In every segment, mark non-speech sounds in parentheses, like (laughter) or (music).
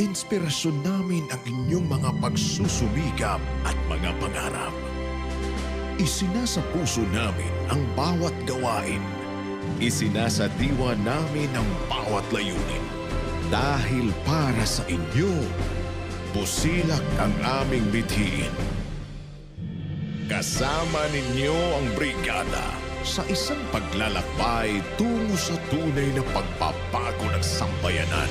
inspirasyon namin ang inyong mga pagsusumikap at mga pangarap. Isinasa puso namin ang bawat gawain. Isinasa diwa namin ang bawat layunin. Dahil para sa inyo, busilak ang aming bithiin. Kasama ninyo ang brigada sa isang paglalakbay tungo sa tunay na pagpapago ng sambayanan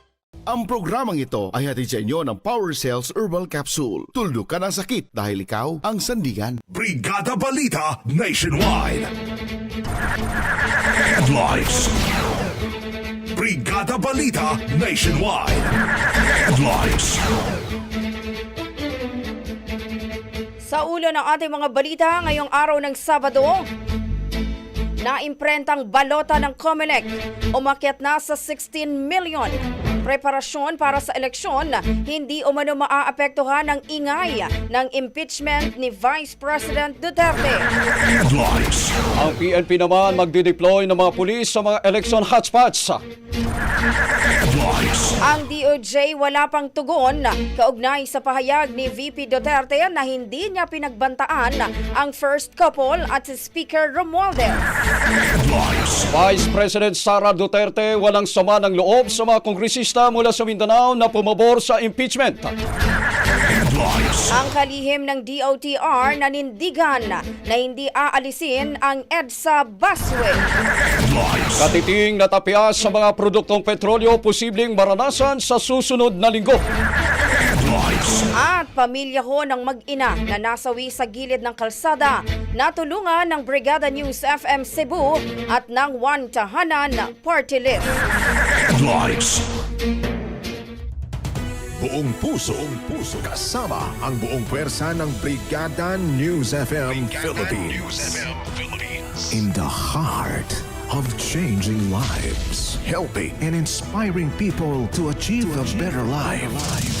Ang programang ito ay hatid sa inyo ng Power Cells Herbal Capsule. Tuldok ka ng sakit dahil ikaw ang sandigan. Brigada Balita Nationwide. Headlines. Brigada Balita Nationwide. Headlines. Sa ulo ng ating mga balita ngayong araw ng Sabado, naimprentang balota ng COMELEC umakyat na sa 16 million. Preparasyon para sa eleksyon, hindi umano maaapektuhan ng ingay ng impeachment ni Vice President Duterte. Headlines. Ang PNP naman magdideploy ng mga pulis sa mga election hotspots. Headlines. Ang DOJ wala pang tugon kaugnay sa pahayag ni VP Duterte na hindi niya pinagbantaan ang first couple at si Speaker Romualdez. Headlines. Vice President Sara Duterte walang sama ng loob sa mga kongresista mula sa Mindanao na pumabor sa impeachment. Ang kalihim ng DOTR nanindigan na hindi aalisin ang EDSA busway. Katiting natapyas sa mga produktong petrolyo posibleng maranasan sa susunod na linggo. At pamilya ho ng mag-ina na nasawi sa gilid ng kalsada natulungan ng Brigada News FM Cebu at ng One Tahanan Party List. Headlines. Buong puso, buong puso kasama ang buong pwersa ng Brigada News FM Philippines. In the heart of changing lives, helping and inspiring people to achieve a better life.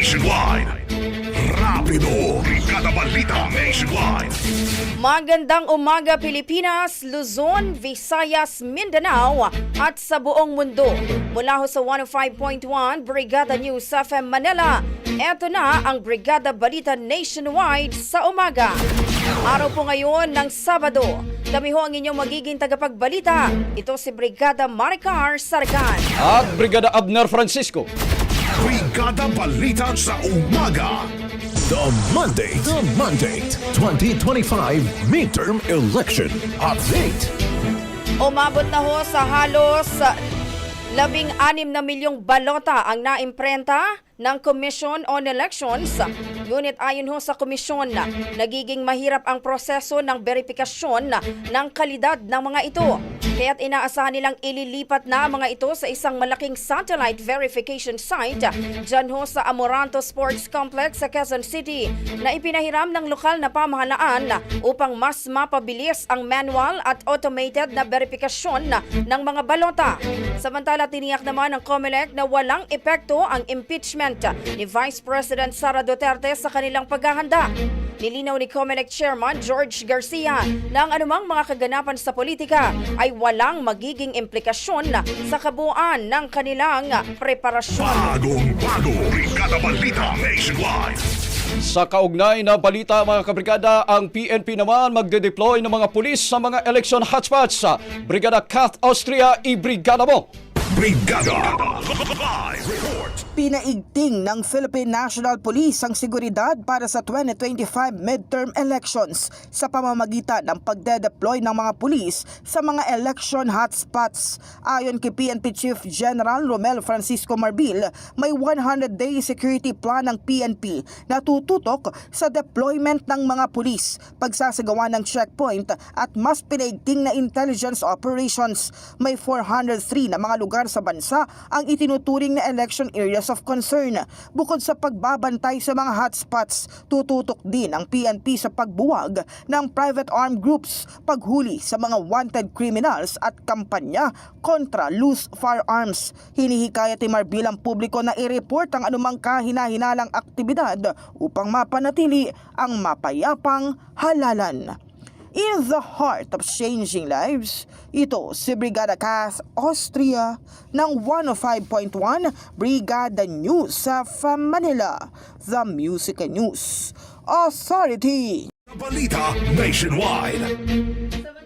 Nationwide. Rapido. Brigada Balita Nationwide. Magandang umaga Pilipinas, Luzon, Visayas, Mindanao at sa buong mundo. Mula ho sa 105.1 Brigada News FM Manila, eto na ang Brigada Balita Nationwide sa umaga. Araw po ngayon ng Sabado. Kami ho ang inyong magiging tagapagbalita. Ito si Brigada Maricar Sargan. At Brigada Abner Francisco. Brigada Balita sa umaga. The Monday, the Monday 2025 midterm election update. Umabot na ho sa halos labing anim na milyong balota ang naimprenta ng Commission on Elections. Ngunit ayon ho sa komisyon, nagiging mahirap ang proseso ng verifikasyon ng kalidad ng mga ito. Kaya't inaasahan nilang ililipat na mga ito sa isang malaking satellite verification site dyan ho sa Amoranto Sports Complex sa Quezon City na ipinahiram ng lokal na pamahalaan upang mas mapabilis ang manual at automated na verifikasyon ng mga balota. Samantala, tiniyak naman ng COMELEC na walang epekto ang impeachment ni Vice President Sara Duterte sa kanilang paghahanda. Nilinaw ni COMELEC Chairman George Garcia na ang anumang mga kaganapan sa politika ay walang magiging implikasyon sa kabuuan ng kanilang preparasyon. Bagong bago, Brigada Balita Nationwide. Sa kaugnay na balita mga kabrigada, ang PNP naman magde-deploy ng mga pulis sa mga election hotspots sa Brigada Kath Austria i-brigada mo. Brigada Live Report. Pinaigting ng Philippine National Police ang seguridad para sa 2025 midterm elections sa pamamagitan ng pagde-deploy ng mga pulis sa mga election hotspots. Ayon kay PNP Chief General Romel Francisco Marbil, may 100-day security plan ng PNP na tututok sa deployment ng mga pulis, pagsasagawa ng checkpoint at mas pinaigting na intelligence operations. May 403 na mga lugar sa bansa ang itinuturing na election areas of concern. Bukod sa pagbabantay sa mga hotspots, tututok din ang PNP sa pagbuwag ng private armed groups, paghuli sa mga wanted criminals at kampanya kontra loose firearms. Hinihikayat ni Marbil publiko na i-report ang anumang kahina-hinalang aktibidad upang mapanatili ang mapayapang halalan. In the heart of changing lives, ito si Brigada Cass Austria ng 105.1 Brigada News sa Manila, The Music News Authority. Balita Nationwide.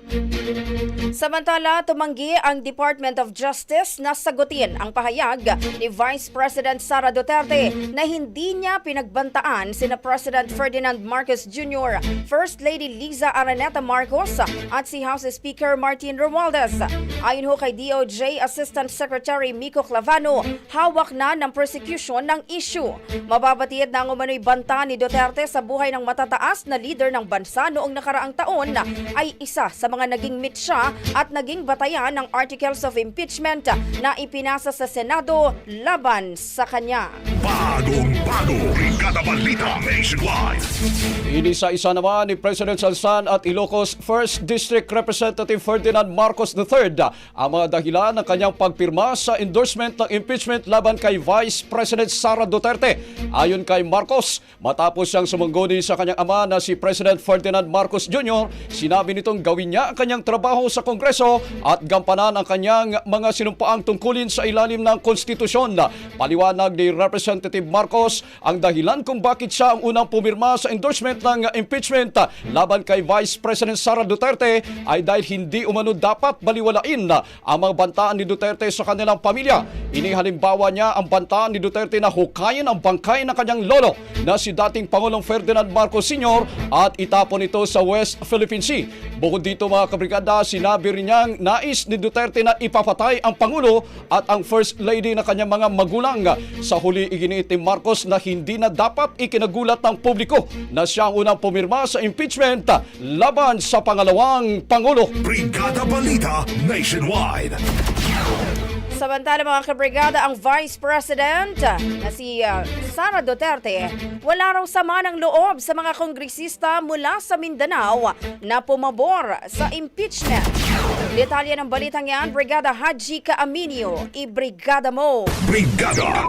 Samantala, tumanggi ang Department of Justice na sagutin ang pahayag ni Vice President Sara Duterte na hindi niya pinagbantaan sina President Ferdinand Marcos Jr., First Lady Liza Araneta Marcos at si House Speaker Martin Romualdez. Ayon ho kay DOJ Assistant Secretary Miko Clavano, hawak na ng prosecution ng issue. Mababatiid na ang umano'y banta ni Duterte sa buhay ng matataas na leader ng bansa noong nakaraang taon ay isa sa mga naging mitsa at naging batayan ng Articles of Impeachment na ipinasa sa Senado laban sa kanya. Bagong bago, Brigada Balita Nationwide. Inisa-isa naman ni President Salsan at Ilocos 1st District Representative Ferdinand Marcos III ang mga dahilan ng kanyang pagpirma sa endorsement ng impeachment laban kay Vice President Sara Duterte. Ayon kay Marcos, matapos siyang sumungguni sa kanyang ama na si President Ferdinand Marcos Jr., sinabi nitong gawin niya ang kanyang trabaho sa Kongreso at gampanan ang kanyang mga sinumpaang tungkulin sa ilalim ng konstitusyon. Paliwanag ni Representative Marcos ang dahilan kung bakit siya ang unang pumirma sa endorsement ng impeachment laban kay Vice President Sara Duterte ay dahil hindi umano dapat baliwalain ang mga bantaan ni Duterte sa kanilang pamilya. Inihalimbawa niya ang bantaan ni Duterte na hukayin ang bangkay ng kanyang lolo na si dating Pangulong Ferdinand Marcos Sr. at itapon ito sa West Philippine Sea. Bukod dito mga kabrigada, sinabi rin niyang nais ni Duterte na ipapatay ang Pangulo at ang First Lady na kanyang mga magulang. Sa huli iginiit ni Marcos na hindi na dapat ikinagulat ng publiko na siya ang unang pumirma sa impeachment laban sa pangalawang Pangulo. Brigada Balita Nationwide. Samantala mga kabrigada, ang Vice President na si uh, Sara Duterte, wala raw sama ng loob sa mga kongresista mula sa Mindanao na pumabor sa impeachment. Detalye ng balitang yan, Brigada Haji Kaaminio, i-brigada mo. Brigada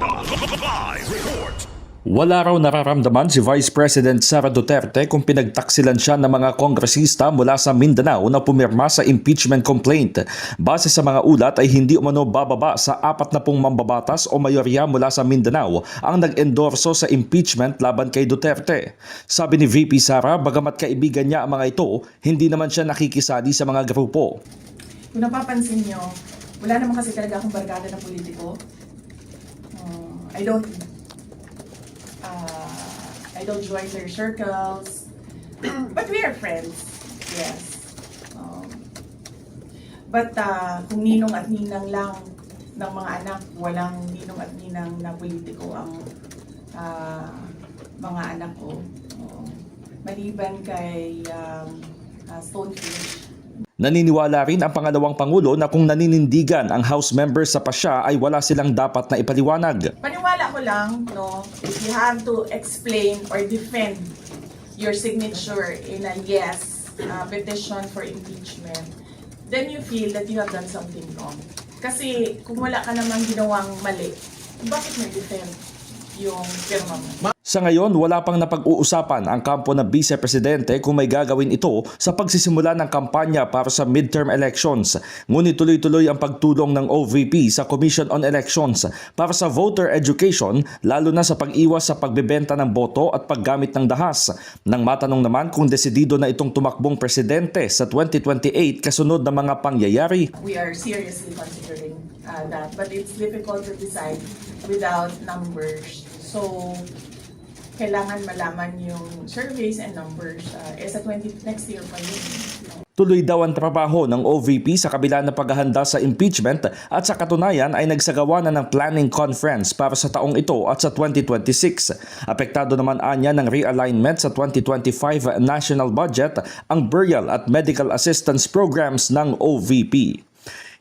Live Report. Wala raw nararamdaman si Vice President Sara Duterte kung pinagtaksilan siya ng mga kongresista mula sa Mindanao na pumirma sa impeachment complaint. Base sa mga ulat ay hindi umano bababa sa apat na pong mambabatas o mayorya mula sa Mindanao ang nag-endorso sa impeachment laban kay Duterte. Sabi ni VP Sara, bagamat kaibigan niya ang mga ito, hindi naman siya nakikisali sa mga grupo. Kung napapansin nyo, wala naman kasi talaga akong barkada na politiko. Uh, I don't I don't join their circles. (clears throat) but we are friends. Yes. Um, but uh, kung ninong at ninang lang ng mga anak, walang ninong at ninang na politiko ang uh, mga anak ko. Oo. maliban kay um, uh, Stonefish Naniniwala rin ang pangalawang Pangulo na kung naninindigan ang House members sa pasya ay wala silang dapat na ipaliwanag. Paniwala ko lang, no, if you have to explain or defend your signature in a yes uh, petition for impeachment, then you feel that you have done something wrong. Kasi kung wala ka namang ginawang mali, bakit may defend yung pirma mo? Sa ngayon, wala pang napag-uusapan ang kampo ng Vice Presidente kung may gagawin ito sa pagsisimula ng kampanya para sa midterm elections. Ngunit tuloy-tuloy ang pagtulong ng OVP sa Commission on Elections para sa voter education lalo na sa pag-iwas sa pagbebenta ng boto at paggamit ng dahas. Nang matanong naman kung desidido na itong tumakbong presidente sa 2028 kasunod ng mga pangyayari, We are seriously considering uh, that, but it's difficult to decide without numbers. So, kailangan malaman yung surveys and numbers. Uh, eh, sa 20, next year pa yun. Tuloy daw ang trabaho ng OVP sa kabila ng paghahanda sa impeachment at sa katunayan ay nagsagawa na ng planning conference para sa taong ito at sa 2026. Apektado naman anya ng realignment sa 2025 national budget ang burial at medical assistance programs ng OVP.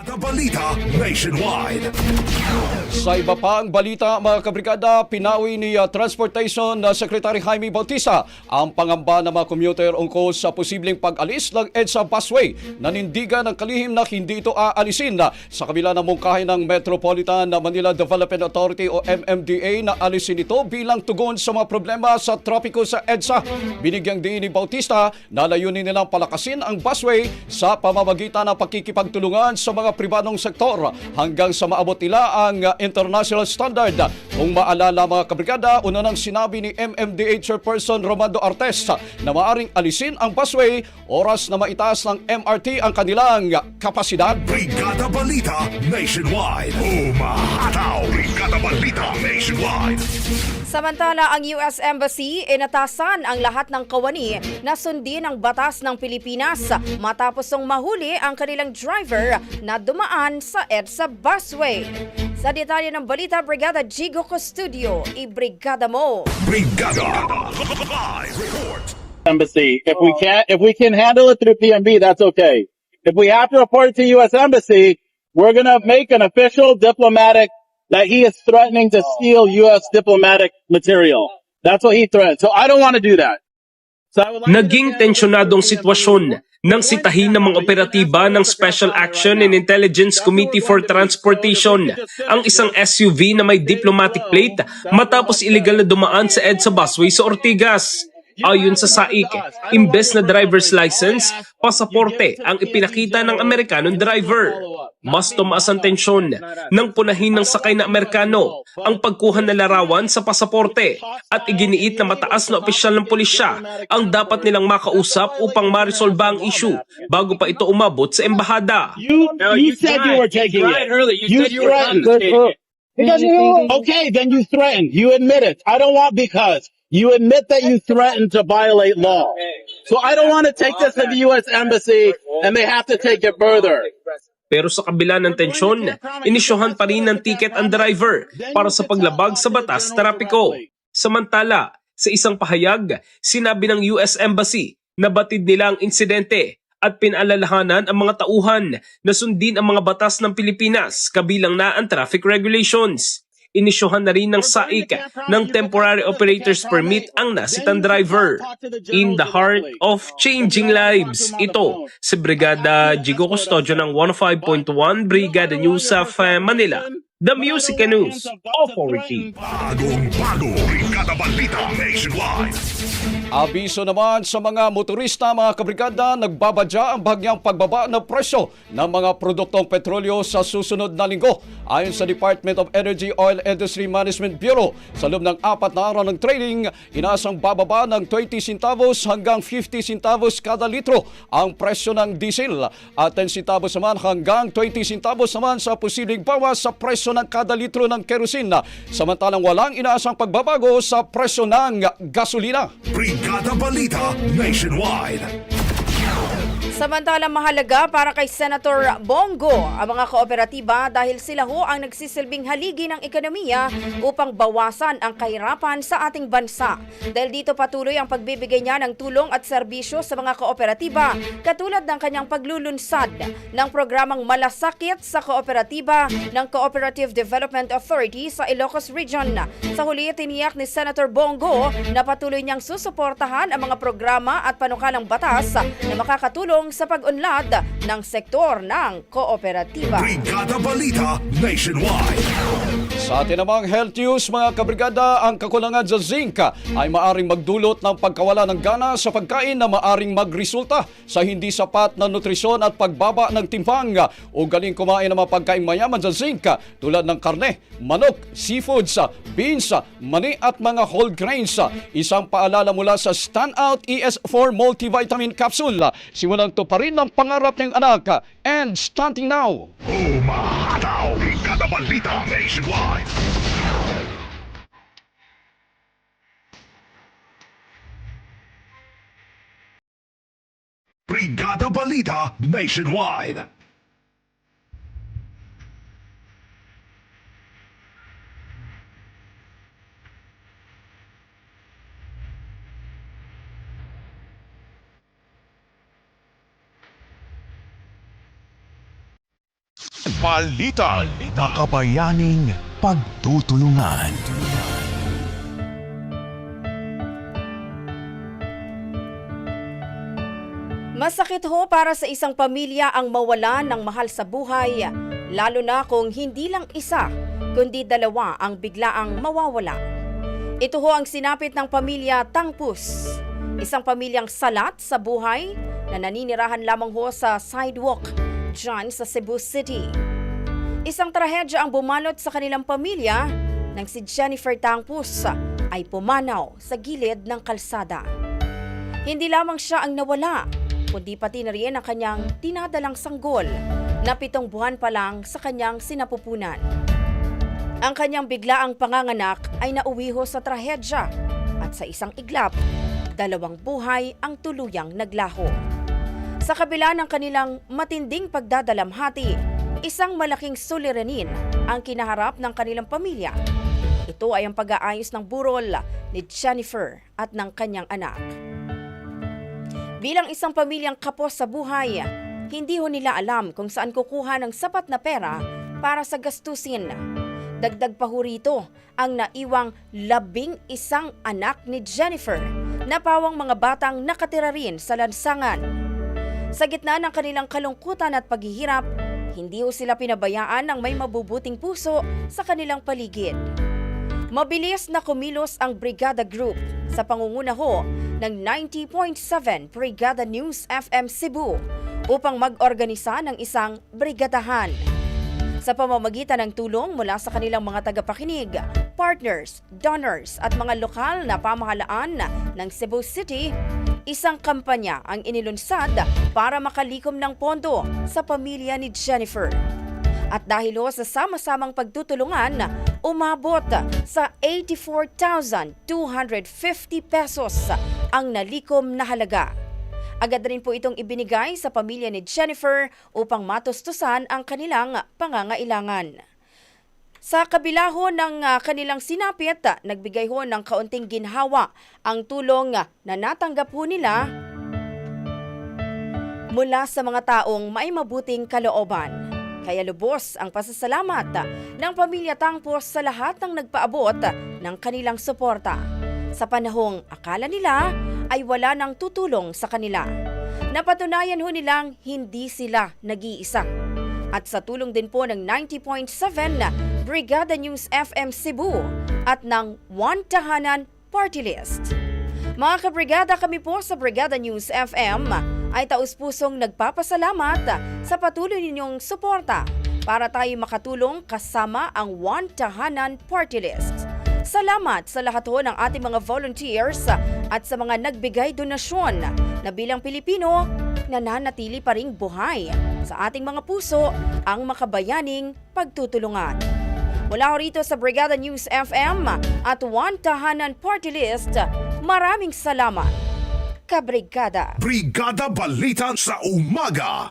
Kada balita nationwide. Sa iba pang balita, mga kabrigada, pinawi ni uh, Transportation na Secretary Jaime Bautista ang pangamba ng mga commuter ungkol sa posibleng pag-alis ng EDSA busway. Nanindigan ng kalihim na hindi ito aalisin na sa kabila ng mungkahi ng Metropolitan Manila Development Authority o MMDA na alisin ito bilang tugon sa mga problema sa trapiko sa EDSA. Binigyang diin ni Bautista na layunin nilang palakasin ang busway sa pamamagitan ng pakikipagtulungan sa mga pribadong sektor hanggang sa maabot nila ang uh, international standard. Kung maalala mga kabrigada, una nang sinabi ni MMDA Chairperson Romando Artes na maaring alisin ang busway oras na maitaas ng MRT ang kanilang kapasidad. Brigada Balita Nationwide. Umahataw. Brigada Balita Nationwide. Samantala, ang US Embassy inatasan ang lahat ng kawani na sundin ang batas ng Pilipinas matapos ng mahuli ang kanilang driver na dumaan sa EDSA busway. Sa detalye ng balita, Brigada Jigo Custodio, i-brigada mo! Brigada. Live report. embassy. If we can't, if we can handle it through PMB, that's okay. If we have to report it to U.S. embassy, we're gonna make an official diplomatic that he is threatening to steal U.S. diplomatic material. That's what he threatened. So I don't want to do that. So I would like Naging tensyonadong sitwasyon nang sitahin ng mga operatiba ng Special Action and Intelligence Committee for Transportation ang isang SUV na may diplomatic plate matapos illegal na dumaan sa EDSA busway sa Ortigas. Ayon sa SAIC, imbes na driver's license, pasaporte ang ipinakita ng Amerikanong driver. Mas tumaas ang tensyon nang punahin ng sakay na Amerikano ang pagkuha ng larawan sa pasaporte at iginiit na mataas na opisyal ng pulisya ang dapat nilang makausap upang marisolba ang issue bago pa ito umabot sa embahada. You, you, said you were taking it. You, threatened. Because you- okay, then you threatened. You admit it. I don't want because. You admit that you threatened to violate law. So I don't want to take this to the U.S. Embassy and they have to take it further. Pero sa kabila ng tensyon, inisyohan pa rin ng ticket ang driver para sa paglabag sa batas trapiko. Samantala, sa isang pahayag, sinabi ng US Embassy na batid nila ang insidente at pinaalalahanan ang mga tauhan na sundin ang mga batas ng Pilipinas kabilang na ang traffic regulations. Inisyohan na rin ng SAIC ng temporary operator's permit ang nasitang driver. In the heart of changing lives, ito si Brigada Jigo Custodio ng 105.1 Brigada News of uh, Manila. The Music and News Authority. Bagong bago. Brigada Balita Nationwide. Abiso naman sa mga motorista, mga kabrigada, nagbabadya ang bahagyang pagbaba ng presyo ng mga produktong petrolyo sa susunod na linggo. Ayon sa Department of Energy Oil Industry Management Bureau, sa loob ng apat na araw ng trading, inasang bababa ng 20 centavos hanggang 50 centavos kada litro ang presyo ng diesel at 10 centavos naman hanggang 20 centavos naman sa posibleng bawas sa presyo ng kada litro ng kerosene. Samantalang walang inaasang pagbabago sa presyo ng gasolina. Brigada Balita Nationwide. Samantalang mahalaga para kay Senator Bongo ang mga kooperatiba dahil sila ho ang nagsisilbing haligi ng ekonomiya upang bawasan ang kahirapan sa ating bansa. Dahil dito patuloy ang pagbibigay niya ng tulong at serbisyo sa mga kooperatiba katulad ng kanyang paglulunsad ng programang Malasakit sa Kooperatiba ng Cooperative Development Authority sa Ilocos Region. Sa huli, tiniyak ni Senator Bongo na patuloy niyang susuportahan ang mga programa at panukalang batas na makakatulong sa pag-unlad ng sektor ng kooperatiba. Brigada Balita Nationwide. Sa atin namang health news mga kabrigada, ang kakulangan sa zinc ay maaring magdulot ng pagkawala ng gana sa pagkain na maaring magresulta sa hindi sapat na nutrisyon at pagbaba ng timbang. O galing kumain ng mga pagkain mayaman sa zinc tulad ng karne, manok, seafoods, beans, mani at mga whole grains. Isang paalala mula sa Standout ES4 Multivitamin Capsule. Simulang to pa rin ang pangarap ng anak and starting now. Umahataw. Balita Nationwide. Brigada Balita Nationwide. Balita. Makabayaning pagtutulungan. Masakit ho para sa isang pamilya ang mawala ng mahal sa buhay, lalo na kung hindi lang isa, kundi dalawa ang biglaang mawawala. Ito ho ang sinapit ng pamilya Tangpus, isang pamilyang salat sa buhay na naninirahan lamang ho sa sidewalk dyan sa Cebu City. Isang trahedya ang bumalot sa kanilang pamilya nang si Jennifer Tangpus ay pumanaw sa gilid ng kalsada. Hindi lamang siya ang nawala, kundi pati na rin ang kanyang dinadalang sanggol na pitong buwan pa lang sa kanyang sinapupunan. Ang kanyang biglaang panganganak ay nauwi sa trahedya at sa isang iglap, dalawang buhay ang tuluyang naglaho. Sa kabila ng kanilang matinding pagdadalamhati, isang malaking suliranin ang kinaharap ng kanilang pamilya. Ito ay ang pag-aayos ng burol ni Jennifer at ng kanyang anak. Bilang isang pamilyang kapos sa buhay, hindi ho nila alam kung saan kukuha ng sapat na pera para sa gastusin. Dagdag pa ho rito ang naiwang labing isang anak ni Jennifer na pawang mga batang nakatira rin sa lansangan. Sa gitna ng kanilang kalungkutan at paghihirap, hindi ho sila pinabayaan ng may mabubuting puso sa kanilang paligid. Mabilis na kumilos ang Brigada Group sa pangunguna ho ng 90.7 Brigada News FM Cebu upang mag-organisa ng isang brigadahan. Sa pamamagitan ng tulong mula sa kanilang mga tagapakinig, partners, donors at mga lokal na pamahalaan ng Cebu City, isang kampanya ang inilunsad para makalikom ng pondo sa pamilya ni Jennifer. At dahil ho sa sama-samang pagtutulungan, umabot sa 84,250 pesos ang nalikom na halaga. Agad rin po itong ibinigay sa pamilya ni Jennifer upang matustusan ang kanilang pangangailangan. Sa kabila ho ng ah, kanilang sinapit, ah, nagbigay ho ng kaunting ginhawa ang tulong ah, na natanggap ho nila mula sa mga taong may mabuting kalooban. Kaya lubos ang pasasalamat ng pamilya Tangpos sa lahat ng nagpaabot ng kanilang suporta. Sa panahong akala nila ay wala nang tutulong sa kanila. Napatunayan ho nilang hindi sila nag-iisa. At sa tulong din po ng 90.7 na Brigada News FM Cebu at ng One Tahanan Party List. Mga kabrigada kami po sa Brigada News FM ay taus-pusong nagpapasalamat sa patuloy ninyong suporta para tayo makatulong kasama ang One Tahanan Party List. Salamat sa lahat ho ng ating mga volunteers at sa mga nagbigay donasyon na bilang Pilipino nananatili pa ring buhay sa ating mga puso ang makabayaning pagtutulungan. Mula ho rito sa Brigada News FM at One Tahanan Party List, maraming salamat. kabrigada. Brigada Balita sa Umaga.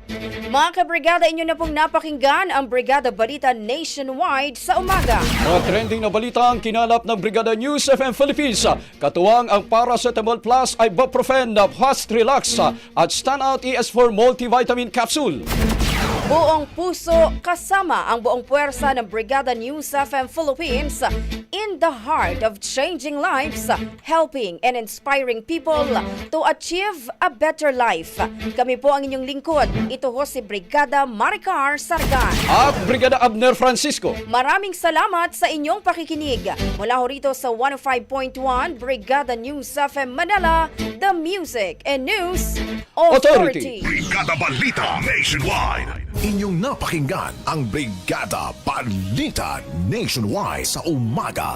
Mga kabrigada, inyo na pong napakinggan ang Brigada Balita Nationwide sa umaga. Mga trending na balita ang kinalap ng Brigada News FM Philippines. Katuwang ang Paracetamol Plus, Ibuprofen, Fast Relax at Standout ES4 Multivitamin Capsule. Buong puso kasama ang buong puwersa ng Brigada News FM Philippines in the heart of changing lives, helping and inspiring people to achieve a better life. Kami po ang inyong lingkod. Ito ho si Brigada Maricar Sargan. At Brigada Abner Francisco. Maraming salamat sa inyong pakikinig. Mula ho rito sa 105.1 Brigada News FM Manila, the Music and News Authority. Authority. Brigada Balita Nationwide. Inyong napakinggan ang Brigada Balita Nationwide sa umaga